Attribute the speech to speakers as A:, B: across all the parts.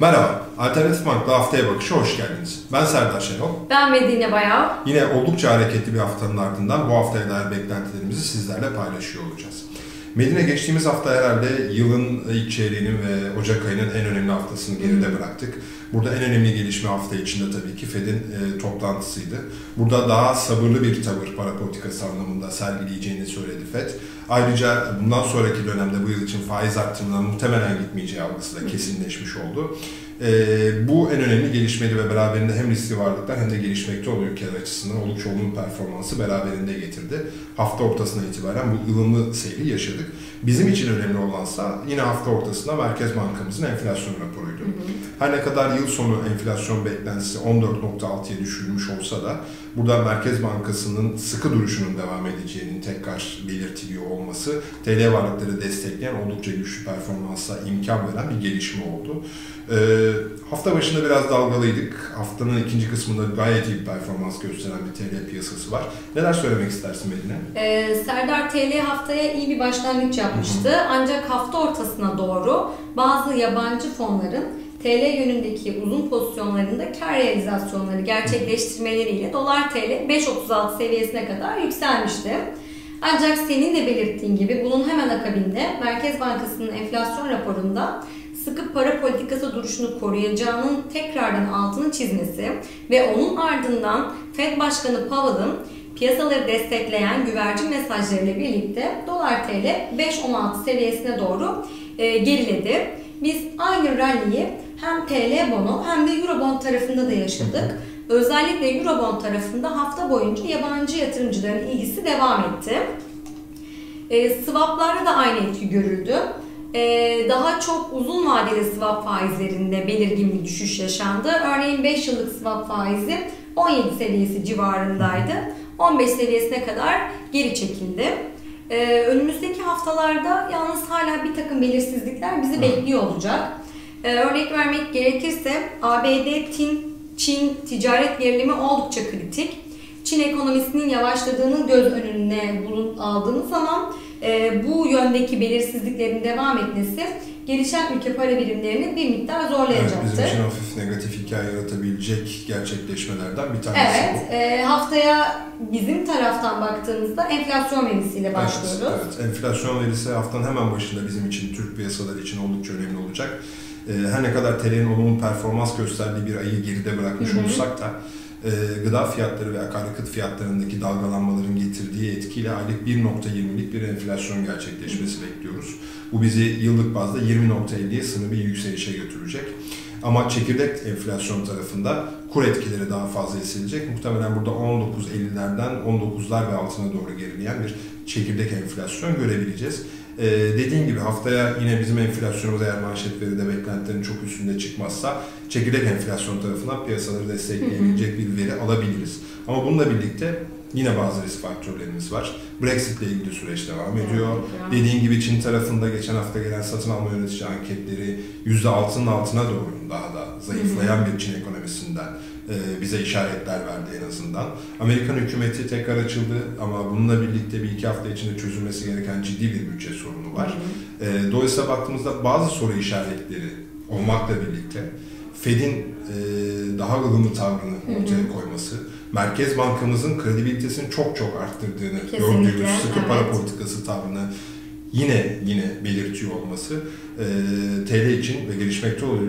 A: Merhaba, Alternatif Bank'la haftaya bakışa hoş geldiniz. Ben Serdar Şenol.
B: Ben Medine Bayav.
A: Yine oldukça hareketli bir haftanın ardından bu haftaya dair beklentilerimizi sizlerle paylaşıyor olacağız. Medine geçtiğimiz hafta herhalde yılın ilk çeyreğinin ve Ocak ayının en önemli haftasını geride bıraktık. Burada en önemli gelişme hafta içinde tabii ki Fed'in e, toplantısıydı. Burada daha sabırlı bir tavır para politikası anlamında sergileyeceğini söyledi Fed. Ayrıca bundan sonraki dönemde bu yıl için faiz arttırımına muhtemelen gitmeyeceği algısı da kesinleşmiş oldu. E, bu en önemli gelişmeydi ve beraberinde hem riskli varlıklar hem de gelişmekte olan ülkeler açısından oldukça olumlu performansı beraberinde getirdi. Hafta ortasına itibaren bu ılımlı seyri yaşadık. Bizim için önemli olansa yine hafta ortasında Merkez Bankamızın enflasyon raporuydu. Hı hı. Her ne kadar yıl sonu enflasyon beklentisi 14.6'ya düşürülmüş olsa da burada Merkez Bankası'nın sıkı duruşunun devam edeceğinin tekrar belirtiliyor olması TL varlıkları destekleyen oldukça güçlü performansa imkan veren bir gelişme oldu. Ee, hafta başında biraz dalgalıydık. Haftanın ikinci kısmında gayet iyi bir performans gösteren bir TL piyasası var. Neler söylemek istersin Medine?
B: Ee, Serdar TL haftaya iyi bir başlangıç yapmıştı. Hı hı. Ancak hafta ortasına doğru bazı yabancı fonların TL yönündeki uzun pozisyonlarında kar realizasyonları gerçekleştirmeleriyle dolar TL 5.36 seviyesine kadar yükselmişti. Ancak senin de belirttiğin gibi bunun hemen akabinde Merkez Bankası'nın enflasyon raporunda sıkı para politikası duruşunu koruyacağının tekrardan altını çizmesi ve onun ardından Fed Başkanı Powell'ın piyasaları destekleyen güvercin mesajlarıyla birlikte dolar TL 5.16 seviyesine doğru e, geriledi. Biz aynı rally'yi hem TL bonu hem de Eurobond tarafında da yaşadık. Özellikle Eurobond tarafında hafta boyunca yabancı yatırımcıların ilgisi devam etti. E, swaplarda da aynı etki görüldü. E, daha çok uzun vadeli swap faizlerinde belirgin bir düşüş yaşandı. Örneğin 5 yıllık swap faizi 17 seviyesi civarındaydı. 15 seviyesine kadar geri çekildi. Ee, önümüzdeki haftalarda yalnız hala bir takım belirsizlikler bizi bekliyor olacak. Ee, örnek vermek gerekirse ABD, Çin, Çin ticaret gerilimi oldukça kritik. Çin ekonomisinin yavaşladığını göz önüne bulun aldığımız zaman bu yöndeki belirsizliklerin devam etmesi gelişen ülke para birimlerini bir miktar zorlayacaktır.
A: Evet, bizim için hafif negatif hikaye yaratabilecek gerçekleşmelerden bir tanesi
B: evet, bu. Evet, e, haftaya bizim taraftan baktığımızda enflasyon verisiyle başlıyoruz.
A: Evet, evet, enflasyon verisi haftanın hemen başında bizim için, Türk piyasaları için oldukça önemli olacak. E, her ne kadar TL'nin olumlu performans gösterdiği bir ayı geride bırakmış hı hı. olsak da e, gıda fiyatları ve akaryakıt fiyatlarındaki dalgalanmaların getirdiği etkiyle aylık 1.20'lik bir enflasyon gerçekleşmesi bekliyoruz. Bu bizi yıllık bazda 20.50'ye sınırlı bir yükselişe götürecek. Ama çekirdek enflasyon tarafında kur etkileri daha fazla hissedilecek. Muhtemelen burada 19.50'lerden 19'lar ve altına doğru gerileyen bir çekirdek enflasyon görebileceğiz. Ee, dediğim gibi haftaya yine bizim enflasyonumuz eğer manşet veride beklentilerin çok üstünde çıkmazsa çekirdek enflasyon tarafından piyasaları destekleyebilecek bir veri alabiliriz. Ama bununla birlikte yine bazı risk faktörlerimiz var. Brexit ile ilgili süreç devam ediyor. Evet, Dediğim gibi Çin tarafında geçen hafta gelen satın alma yönetici anketleri %6'nın altına doğru daha da zayıflayan bir Çin ekonomisinden e, bize işaretler verdi en azından. Amerikan hükümeti tekrar açıldı ama bununla birlikte bir iki hafta içinde çözülmesi gereken ciddi bir bütçe sorunu var. E, dolayısıyla baktığımızda bazı soru işaretleri olmakla birlikte Fed'in e, daha ılımlı tavrını ortaya koyması, Merkez Bankamızın kredibilitesini çok çok arttırdığını Kesinlikle, gördüğümüz sıkı evet. para politikası tavrını yine yine belirtiyor olması e, TL için ve gelişmekte olan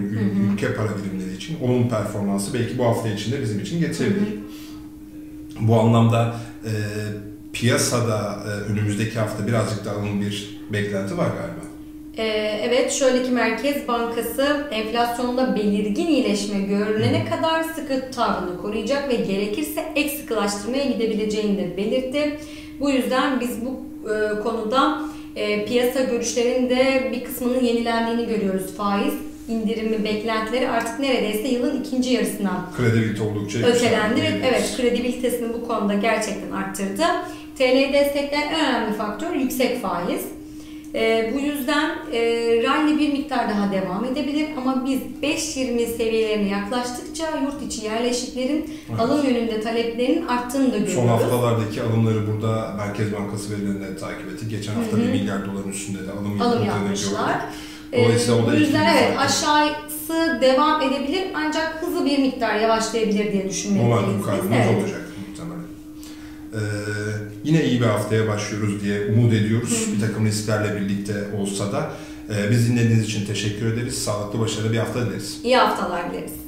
A: ülke para birimleri için olumlu performansı belki bu hafta içinde bizim için getirebilir. Hı hı. Bu anlamda e, piyasada e, önümüzdeki hafta birazcık daha alım bir beklenti var galiba.
B: Evet, şöyle ki Merkez Bankası enflasyonda belirgin iyileşme görünene kadar sıkı tavrını koruyacak ve gerekirse ek sıkılaştırmaya gidebileceğini de belirtti. Bu yüzden biz bu konuda e, piyasa görüşlerinde bir kısmının yenilendiğini görüyoruz. Faiz indirimi beklentileri artık neredeyse yılın ikinci yarısına
A: kredibilite oldukça
B: ötelendi ve evet kredibilitesini bu konuda gerçekten arttırdı. TL destekleyen en önemli faktör yüksek faiz. E, bu yüzden e, rally bir miktar daha devam edebilir ama biz 5.20 seviyelerine yaklaştıkça yurt içi yerleşiklerin evet. alım yönünde taleplerinin arttığını da görüyoruz.
A: Son haftalardaki alımları burada Merkez Bankası verilerinde takip ettik. Geçen hafta 1 milyar doların üstünde de alım,
B: alım yapmışlar. Gördük.
A: Dolayısıyla o da
B: bu yüzden evet aşağısı devam edebilir ancak hızlı bir miktar yavaşlayabilir diye düşünmeliyiz.
A: Momentum kaybımız
B: Evet.
A: olacak muhtemelen. Ee, yine iyi bir haftaya başlıyoruz diye umut ediyoruz. Bir takım risklerle birlikte olsa da. Ee, biz dinlediğiniz için teşekkür ederiz. Sağlıklı başarılı bir hafta dileriz.
B: İyi haftalar dileriz.